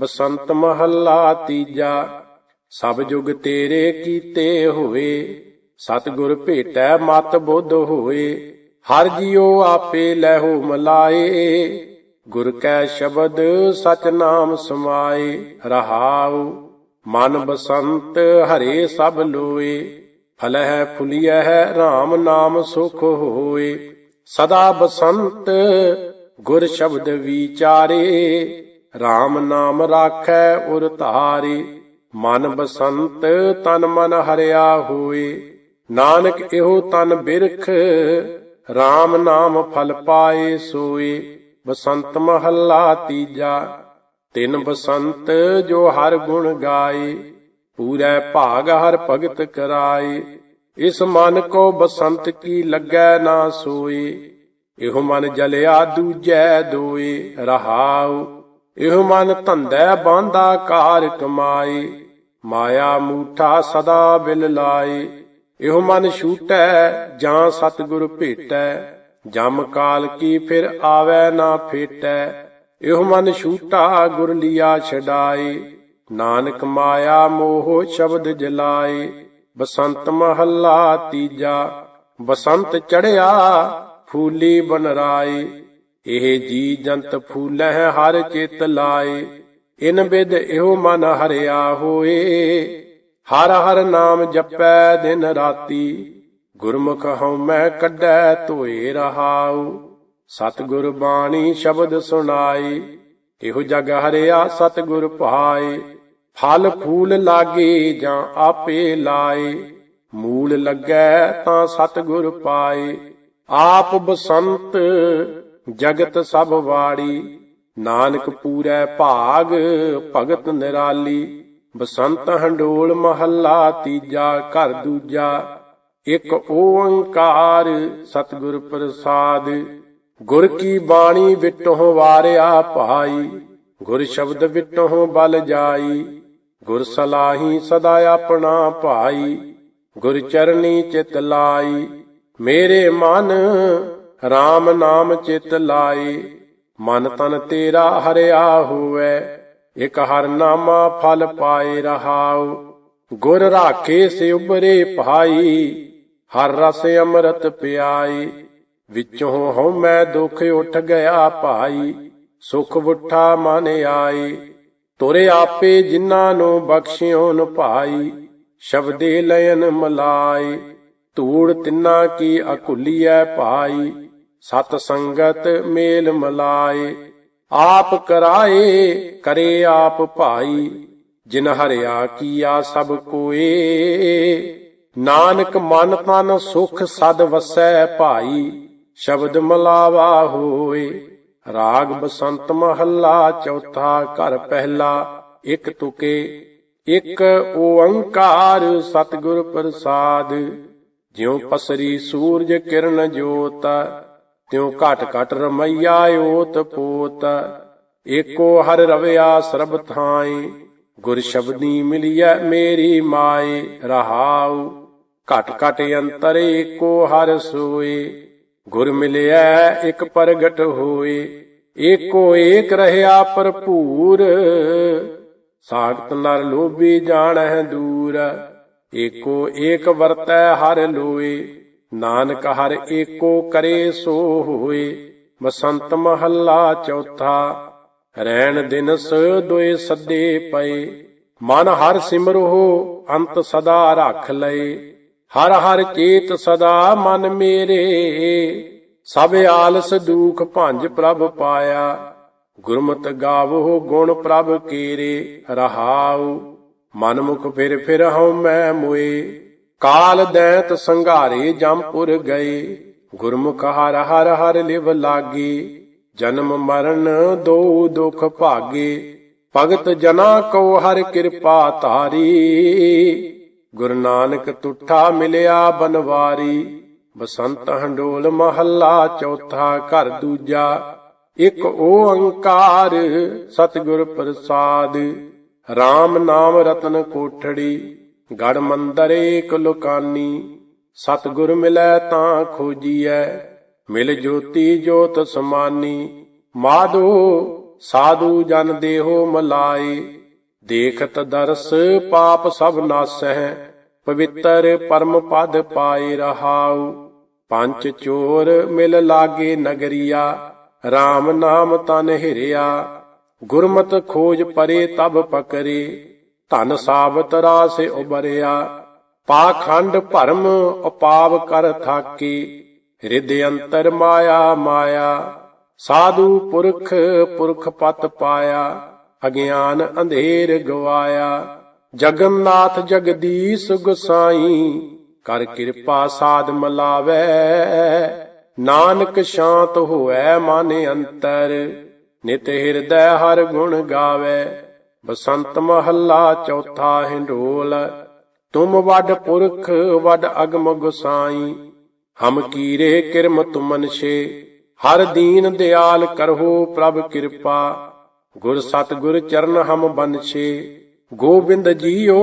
ਬਸੰਤ ਮਹੱਲਾ ਤੀਜਾ, ਸਭ ਜੁਗ ਤੇਰੇ ਕੀਤੇ ਹੋਏ, ਸਤਿਗੁਰ ਭੇਟੈ ਮਤ ਬੁੱਧ ਹੋਏ, ਹਰ ਜੀਉ ਆਪੇ ਲੈਹੋ ਮਲਾਏ, ਗੁਰ ਕੈ ਸ਼ਬਦ ਸਚ ਨਾਮ ਸਮਾਏ, ਰਹਾਉ, ਮਨ ਬਸੰਤ ਹਰੇ ਸਭ ਲੋਏ, ਫਲਹਿ ਫੁਲਿਐ RAM ਨਾਮ ਸੁਖ ਹੋਏ, ਸਦਾ ਬਸੰਤ ਗੁਰ ਸ਼ਬਦ ਵਿਚਾਰੇ RAM ਨਾਮ ਰਾਖੈ ਉਰ ਧਾਰੇ, ਮਨ ਬਸੰਤ ਤਨ ਮਨ ਹਰਿਆ ਹੋਏ। ਨਾਨਕ ਇਹੋ ਤਨ ਬਿਰਖ RAM ਨਾਮ ਫਲ ਪਾਏ ਸੋਏ। ਬਸੰਤ ਮਹੱਲਾ ਤੀਜਾ, ਤਿੰਨ ਬਸੰਤ ਜੋ ਹਰ ਗੁਣ ਗਾਏ। ਪੂਰੇ ਭਾਗ ਹਰ ਭਗਤ ਕਰਾਏ। ਇਸ ਮਨ ਕੋ ਬਸੰਤ ਕੀ ਲੱਗੈ ਨਾ ਸੋਏ। ਇਹੋ ਮਨ ਜਲਿਆ ਦੂਜੈ ਦੋਏ, ਰਹਾਉ ਇਹੋ ਮਨ ਧੰਦੈ ਬਾਂਦਾ ਕਾਰ ਕਮਾਏ ਮਾਇਆ ਮੂਠਾ ਸਦਾ ਬਿਲ ਲਾਏ ਇਹੋ ਮਨ ਛੂਟੈ, ਜਾਂ ਸਤਿਗੁਰ ਭੇਟੈ। ਜਮ ਕਾਲ ਕੀ ਫਿਰ ਆਵੈ ਨਾ ਫੇਟੈ। ਇਹੋ ਮਨ ਛੂਟਾ ਗੁਰ ਲਿਆ ਛਡਾਏ ਨਾਨਕ ਮਾਇਆ ਮੋਹ ਸ਼ਬਦ ਜਲਾਏ ਬਸੰਤ ਮਹੱਲਾ ਤੀਜਾ। ਬਸੰਤ ਚੜਿਆ ਫੂਲੀ ਬਨਰਾਏ ਇਹ ਜੀ ਜੰਤ ਫੂਲਹਿ ਹਰ ਚਿਤ ਲਾਏ, ਇਨ ਬਿਦ ਇਹੋ ਮਨ ਹਰਿਆ ਹੋਏ। ਹਰ ਹਰ ਨਾਮ ਜਪੈ ਦਿਨ ਰਾਤੀ, ਗੁਰਮੁਖ ਹਉ ਮੈਂ ਕੱਢੈ ਧੋਏ ਰਹਾਉ। ਸਤਿਗੁਰ ਬਾਣੀ ਸ਼ਬਦ ਸੁਣਾਈ ਇਹੋ ਜਗ ਹਰਿਆ ਸਤਿਗੁਰ ਭਾਏ ਫਲ ਫੂਲ ਲਾਗੇ ਜਾਂ ਆਪੇ ਲਾਏ, ਮੂਲ ਲੱਗੈ ਤਾਂ ਸਤਿਗੁਰ ਪਾਏ। ਆਪ ਬਸੰਤ ਜਗਤ ਸਭ ਵਾੜੀ, ਨਾਨਕ ਪੂਰੈ ਭਾਗ, ਭਗਤ ਨਿਰਾਲੀ। ਬਸੰਤ ਹੰਡੋਲ ਮਹੱਲਾ ਤੀਜਾ, ਘਰ ਦੂਜਾ। ਇੱਕ ਓੰਕਾਰ ਸਤਿਗੁਰ ਪ੍ਰਸਾਦ। ਗੁਰ ਕੀ ਬਾਣੀ ਵਿਟੋਂ ਵਾਰਿਆ ਭਾਈ, ਗੁਰ ਸ਼ਬਦ ਵਿਟੋਂ ਬਲ ਜਾਈ। ਗੁਰ ਸਲਾਹੀ ਸਦਾ ਆਪਣਾ ਭਾਈ, ਗੁਰ ਚਰਨੀ ਚਿਤ ਲਾਈ। ਮੇਰੇ ਮਨ RAM ਨਾਮ ਚਿਤ ਲਾਏ, ਮਨ ਤਨ ਤੇਰਾ ਹਰਿਆ ਹੋਵੇ, ਇਕ ਹਰ ਨਾਮਾ ਫਲ ਪਾਏ ਰਹਾਉ। ਗੁਰ ਰਾਖੇ ਸੇ ਉਬਰੇ ਭਾਈ, ਹਰ ਰਸ ਅੰਮ੍ਰਿਤ ਪਿਆਈ। ਵਿੱਚੋਂ ਹਉ ਮੈਂ ਦੁਖ ਉੱਠ ਗਿਆ ਭਾਈ, ਸੁਖ ਉਠਾ ਮਨ ਆਈ। ਤੁਰੇ ਆਪੇ ਜਿਨ੍ਹਾਂ ਨੂੰ ਬਖਸ਼ਿਓ ਨ ਭਾਈ ਸ਼ਬਦੇ ਲਇਨ ਮਲਾਈ। ਧੂੜ ਤਿੰਨਾ ਕੀ ਅਕੁਲੀਐ ਭਾਈ ਸਤ ਸੰਗਤ ਮੇਲ ਮਲਾਏ, ਆਪ ਕਰਾਏ, ਕਰੇ ਆਪ ਭਾਈ, ਜਿਨ ਹਰਿਆ ਕੀਆ ਸਭ ਕੋਏ। ਨਾਨਕ ਮਨ ਤਨ ਸੁਖ ਸਦ ਵਸੈ ਭਾਈ, ਸ਼ਬਦ ਮਲਾਵਾ ਹੋਏ। ਰਾਗ ਬਸੰਤ ਮਹੱਲਾ ਚੌਥਾ ਘਰ ਪਹਿਲਾ, ਇਕ ਤੁਕੇ, ਇੱਕ ਓੰਕਾਰ ਸਤਿਗੁਰ ਪ੍ਰਸਾਦ। ਜਿਉ ਪਸਰੀ ਸੂਰਜ ਕਿਰਨ ਜੋਤ ਤਿਉ ਘਟ ਘਟ ਰਮਈਆ ਓਤ ਪੋਤ, ਏਕੋ ਹਰ ਰਵਿਆ ਸਰਬ ਥਾਈ, ਗੁਰ ਸ਼ਬਦੀ ਮਿਲਿਐ ਮੇਰੀ ਮਾਏ ਰਹਾਉ ਘਟ ਘਟ ਅੰਤਰ ਏਕੋ ਹਰ ਸੋਏ ਗੁਰ ਮਿਲਿਆ ਇਕ ਪ੍ਰਗਟ ਹੋਏ ਏਕੋ ਏਕ ਰਹਿਆ ਭਰਪੂਰ, ਸਾਖਤ ਨਰ ਲੋਭੀ ਜਾਣਹਿ ਦੂਰ, ਏਕੋ ਏਕ ਵਰਤੈ ਹਰ ਲੋਏ ਨਾਨਕ ਹਰ ਏਕੋ ਕਰੇ ਸੋ ਹੋਏ, ਬਸੰਤ ਮਹੱਲਾ ਚੌਥਾ ਰਹਿਣ ਦਿਨਸ ਦੋਏ ਸੱਦੇ ਪਏ। ਮਨ ਹਰ ਸਿਮਰੋ ਅੰਤ ਸਦਾ ਰੱਖ ਲਏ। ਹਰ ਹਰ ਚੇਤ ਸਦਾ ਮਨ ਮੇਰੇ। ਸਭ ਆਲਸ ਦੂਖ ਭੰਜ ਪ੍ਰਭ ਪਾਇਆ। ਗੁਰਮਤ ਗਾਵੋ ਗੁਣ ਪ੍ਰਭ ਕੀਰੇ, ਰਹਾਉ। ਮਨ ਮੁਖ ਫਿਰ ਫਿਰ ਹਉ ਮੈਂ ਮੁਏ। ਕਾਲ ਦੈਂਤ ਸੰਘਾਰੇ ਜੰਪੁਰ ਗਏ। ਗੁਰਮੁਖ ਹਰ ਹਰ ਹਰ ਲਿਵ ਲਾਗੇ। ਜਨਮ ਮਰਨ ਦੋ ਦੁਖ ਭਾਗੇ। ਭਗਤ ਜਨਾ ਕੋ ਹਰ ਕਿਰਪਾ ਧਾਰੀ। ਗੁਰੂ ਨਾਨਕ ਤੁਠਾ ਮਿਲਿਆ ਬਨਵਾਰੀ। ਬਸੰਤ ਹੰਡੋਲ ਮਹੱਲਾ ਚੌਥਾ ਘਰ ਦੂਜਾ। ਇੱਕ ਓੰਕਾਰ ਸਤਿਗੁਰ ਪ੍ਰਸਾਦ। RAM ਨਾਮ ਰਤਨ ਕੋਠੜੀ। ਗੜ ਮੰਦਰ ਏਕ ਲੁਕਾਨੀ, ਸਤਿਗੁਰ ਮਿਲੈ ਤਾਂ ਖੋਜੀਐ, ਮਿਲ ਜੋਤੀ ਜੋਤ ਸਮਾਨੀ, ਮਾਧੋ ਸਾਧੂ ਜਨ ਦੇਹੋ ਮਲਾਏ, ਦੇਖਤ ਦਰਸ ਪਾਪ ਸਭ ਨਾਸਹਿ, ਪਵਿੱਤਰ ਪਰਮ ਪਦ ਪਾਏ ਰਹਾਉ, ਪੰਜ ਚੋਰ ਮਿਲ ਲਾਗੇ ਨਗਰੀਆ RAM ਨਾਮ ਤਨ ਹਿਰਿਆ, ਗੁਰਮਤ ਖੋਜ ਪਰੇ ਤਬ ਪਕਰੇ ਧਨ ਸਾਬਤ ਰਾਸੇ ਉਬਰਿਆ ਪਾਖੰਡ ਭਰਮ ਉਪਾਵ ਕਰ ਥਾਕੀ ਹਿਰਦੇ ਅੰਤਰ ਮਾਇਆ ਮਾਇਆ, ਸਾਧੂ ਪੁਰਖ ਪੁਰਖ ਪਤ ਪਾਇਆ, ਅਗਿਆਨ ਅੰਧੇਰ ਗਵਾਇਆ, ਜਗਨਨਾਥ ਜਗਦੀਸ਼ ਗੁਸਾਈ, ਕਰ ਕਿਰਪਾ ਸਾਧ ਮਲਾਵੇ, ਨਾਨਕ ਸ਼ਾਂਤ ਹੋਐ ਮਨ ਅੰਤਰ, ਨਿਤ ਹਿਰਦੈ ਹਰ ਗੁਣ ਗਾਵੇ। ਬਸੰਤ ਮਹੱਲਾ ਚੌਥਾ ਹਿੰਡੋਲ, ਤੁਮ ਵੱਡ ਪੁਰਖ, ਵੱਡ ਅਗਮ ਗੁਸਾਈ। ਹਮ ਕੀਰੇ ਕਿਰਮ ਤੁਮਨ ਹਰ ਦੀਨ ਦਿਆਲ ਕਰਹੁ ਪ੍ਰਭ ਕਿਰਪਾ। ਗੁਰ ਸਤ ਗੁਰ ਚਰਨ ਹਮ ਬੰਛੇ ਗੋਬਿੰਦ ਜੀਓ,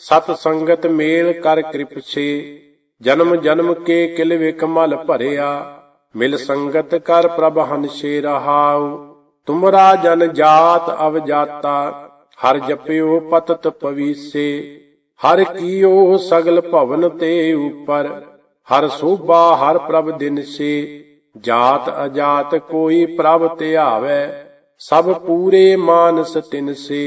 ਸਤ ਸੰਗਤ ਮੇਲ ਕਰ ਕਿਰਪਛੇ ਜਨਮ ਜਨਮ ਕੇ ਕਿਲ ਵਿਖ ਮਲ ਭਰਿਆ, ਮਿਲ ਸੰਗਤ ਕਰ ਪ੍ਰਭ ਹਨਸ਼ੇ ਰਹਾਉ। ਤੁਮਰਾ ਜਨ ਜਾਤ ਅਵਜਾਤਾ, ਹਰ ਜਪਿਓ ਪਤਤ ਪਵੀਸੇ, ਹਰ ਕੀਓ ਸਗਲ ਭਵਨ ਤੇ ਉਪਰ, ਹਰ ਸੋਭਾ ਹਰ ਪ੍ਰਭ ਦਿਨ ਸੇ ਜਾਤ ਅਜਾਤ ਕੋਈ ਪ੍ਰਭ ਧਿਆਵੇ, ਸਭ ਪੂਰੇ ਮਾਨਸ ਤਿਨ ਸੇ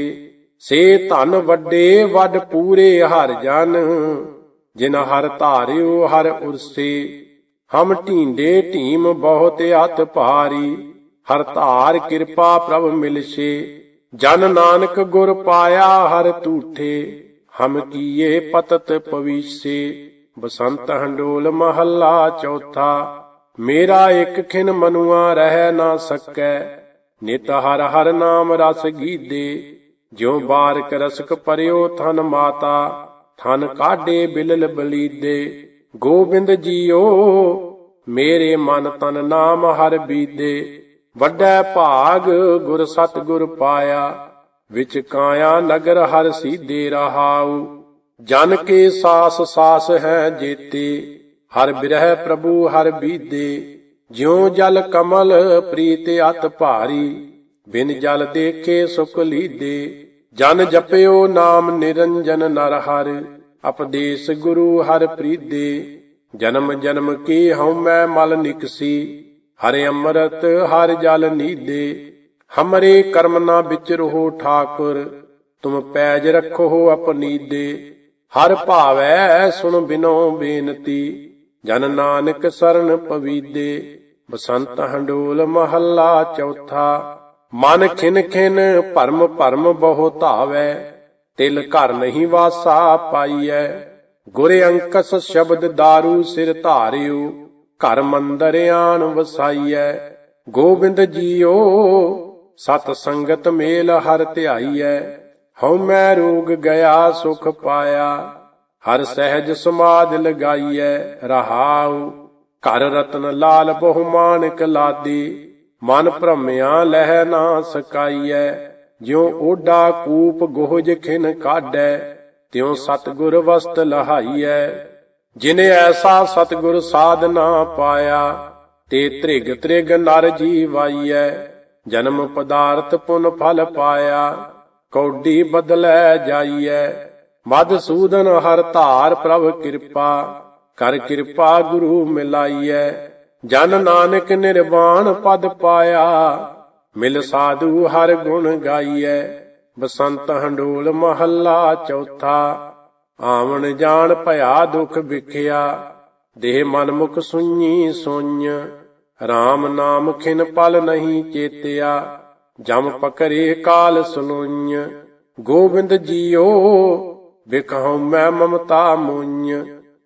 ਸੇ ਧਨ ਵੱਡੇ ਵੱਡ ਪੂਰੇ ਹਰ ਜਨ, ਜਿਨ ਹਰ ਧਾਰਿਓ ਹਰ ਉਰਸੇ, ਹਮ ਢੀਂਡੇ ਢੀਮ ਬਹੁਤ ਹੱਥ ਭਾਰੀ ਹਰ ਧਾਰ ਕਿਰਪਾ ਪ੍ਰਭ ਮਿਲਸ਼ੇ ਜਨ ਨਾਨਕ ਗੁਰ ਪਾਇਆ ਹਰ ਤੂਠੇ ਹਮ ਕੀਏ ਪਤਤ ਪਵੀਸੇ ਬਸੰਤ ਹੰਡੋਲ ਮਹੱਲਾ ਚੌਥਾ। ਮੇਰਾ ਇੱਕ ਖਿਨ ਮਨੁਆ ਰਹਿ ਨਾ ਸਕੈ। ਨਿਤ ਹਰ ਹਰ ਨਾਮ ਰਸ ਗੀਦੇ। ਜਿਉ ਬਾਰਕ ਰਸਕ ਪਰਿਓ ਥਨ ਮਾਤਾ। ਥਨ ਕਾਢੇ ਬਿਲਲ ਬਲੀਦੇ। ਗੋਬਿੰਦ ਜੀਓ, ਮੇਰੇ ਮਨ ਤਨ ਨਾਮ ਹਰ ਬੀਦੇ। ਵੱਡਾ ਭਾਗ ਗੁਰ ਸਤਗੁਰ ਪਾਇਆ, ਵਿਚ ਕਾਇਆ ਨਗਰ ਹਰ ਸੀਦੇ ਰਹਾਉ। ਜਨ ਕੇ ਸਾਸ ਸਾਸ ਹੈ ਜੀਤੀ, ਹਰ ਬਿਰਹਿ ਪ੍ਰਭੂ ਹਰ ਬੀਦੇ ਜਿਉ ਜਲ ਕਮਲ ਪ੍ਰੀਤ ਅਤ ਭਾਰੀ, ਬਿਨ ਜਲ ਦੇਖੇ ਸੁਖ ਲੀਦੇ ਜਨ ਜਪਿਓ ਨਾਮ ਨਿਰੰਜਨ ਨਰ ਹਰ, ਅਪਦੇਸ ਗੁਰੂ ਹਰ ਪ੍ਰੀਦੇ ਜਨਮ ਜਨਮ ਕੀ ਹਉਮੈ ਮਲ ਨਿਕਸੀ ਹਰਿ ਅੰਮ੍ਰਿਤ, ਹਰ ਜਲ ਨੀਦੇ ਹਮਰੇ ਕਰਮ ਨਾ ਵਿਚ ਰਹੋ ਠਾਕੁਰ, ਤੁਮ ਪੈਜ ਰੱਖੋ ਆਪਨੀ ਦੇ ਹਰ ਭਾਵੈ ਸੁਣ ਬਿਨੋ ਬੇਨਤੀ, ਜਨ ਨਾਨਕ ਸਰਨ ਪਵੀਦੇ ਬਸੰਤ ਹੰਡੋਲ ਮਹੱਲਾ ਚੌਥਾ, ਮਨ ਖਿਨ ਖਿਨ ਭਰਮ ਭਰਮ ਬਹੁ ਧਾਵੈ, ਤਿਲ ਘਰ ਨਹੀਂ ਵਾਸਾ ਪਾਈਐ। ਗੁਰ ਅੰਕਸ ਸ਼ਬਦ दारू ਸਿਰ ਧਾਰਿਓ ਘਰ ਮੰਦਰ ਆਣ ਵਸਾਈਐ। ਗੋਬਿੰਦ ਜੀਓ, ਸਤ ਸੰਗਤ ਮੇਲ ਹਰ ਧਿਆਈਐ। ਹਉ ਮੈਂ ਰੋਗ ਗਿਆ, ਸੁਖ ਪਾਇਆ। ਹਰ ਸਹਿਜ ਸਮਾਦ ਲਗਾਈਐ, ਰਹਾਉ। ਘਰ ਰਤਨ ਲਾਲ ਬਹੁ ਮਾਨਕ ਲਾਦੀ। ਮਨ ਭ੍ਰਮਿਆ ਲਹਿ ਨਾ ਸਕਾਈਐ। ਜਿਉ ਓਡਾ ਕੂਪ ਗੋਹਜ ਖਿਨ ਕਾਢੈ, ਤਿਉ ਸਤਗੁਰ ਵਸਤ ਲਹਾਈਐ। ਜਿਨੇ ਐਸਾ ਸਤਗੁਰ ਸਾਧਨਾ ਪਾਇਆ, ਤੇ ਤ੍ਰਿਗ ਤ੍ਰਿਗ ਨਰ ਜੀਵਾਈਐ, ਜਨਮ ਪਦਾਰਥ ਪੁਨ ਫਲ ਪਾਇਆ, ਕੌਡੀ ਬਦਲੈ ਜਾਈਐ। ਮਦ ਸੂਦਨ ਹਰ ਧਾਰ ਪ੍ਰਭ ਕਿਰਪਾ, ਕਰ ਕਿਰਪਾ ਗੁਰੂ ਮਿਲਾਈਐ। ਜਨ ਨਾਨਕ ਨਿਰਵਾਣ ਪਦ ਪਾਇਆ, ਮਿਲ ਸਾਧੂ ਹਰ ਗੁਣ ਗਾਈਐ। ਬਸੰਤ ਹੰਡੋਲ ਮਹੱਲਾ ਚੌਥਾ ਆਵਣ ਜਾਣ ਭਇਆ ਦੁਖ ਵਿਖਿਆ, ਦੇਹ ਮਨ ਮੁਖ ਸੁਣੀ ਸੁਣ ਰਾਮ ਨਾਮ ਖਿਨ ਪਲ ਨਹੀਂ ਚੇਤਿਆ, ਜਮ ਪਕਰੇ ਕਾਲ ਸੁਨੁਈ ਗੋਬਿੰਦ ਜੀਓ ਬਿਕਹਉ ਮੈਂ ਮਮਤਾ ਮੁਈ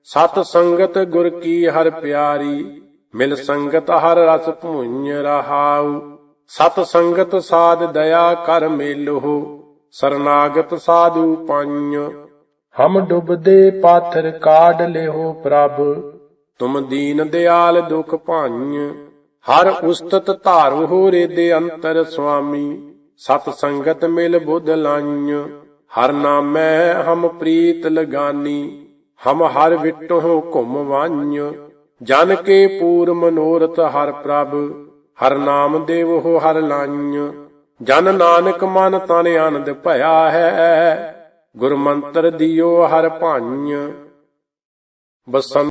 ਸਤ ਸੰਗਤ ਗੁਰ ਕੀ ਹਰ ਪਿਆਰੀ, ਮਿਲ ਸੰਗਤ ਹਰ ਰਸ ਭੁੰਜ ਰਹਾਉ। ਸਤ ਸੰਗਤ ਸਾਧ ਦਇਆ ਕਰ ਮੇਲੋ, ਸਰਨਾਗਤ ਸਾਧੂ ਪੰਜ ਹਮ ਡੁੱਬਦੇ ਪਾਥਰ ਕਾਢ ਲਿਓ ਪ੍ਰਭ। ਤੁਮ ਦੀਨ ਦਿਆਲ ਦੁਖ ਭਾਂਜ ਹਰ ਉਸਤਤ ਧਾਰੂ ਹੋ ਰੇ ਦੇ ਅੰਤਰ ਸੁਆਮੀ। ਸਤ ਸੰਗਤ ਮਿਲ ਬੁੱਧ ਲਾਈਂ, ਹਰ ਨਾਮੈ ਹਮ ਪ੍ਰੀਤ ਲਗਾਨੀ। ਹਮ ਹਰ ਵਿਟੋ ਘੁਮ ਵਾඤ ਜਨ ਕੇ ਪੂਰ ਮਨੋਰਥ ਹਰ ਪ੍ਰਭ। ਹਰ ਨਾਮ ਦੇਵ ਹੋ ਹਰ ਲਾਈਂ, ਜਨ ਨਾਨਕ ਮਨ ਤਨ ਆਨੰਦ ਭਇਆ ਹੈ। ਗੁਰਮੰਤਰ ਦਿਓ ਹਰ ਭਾਂਜ ਬਸੰਤ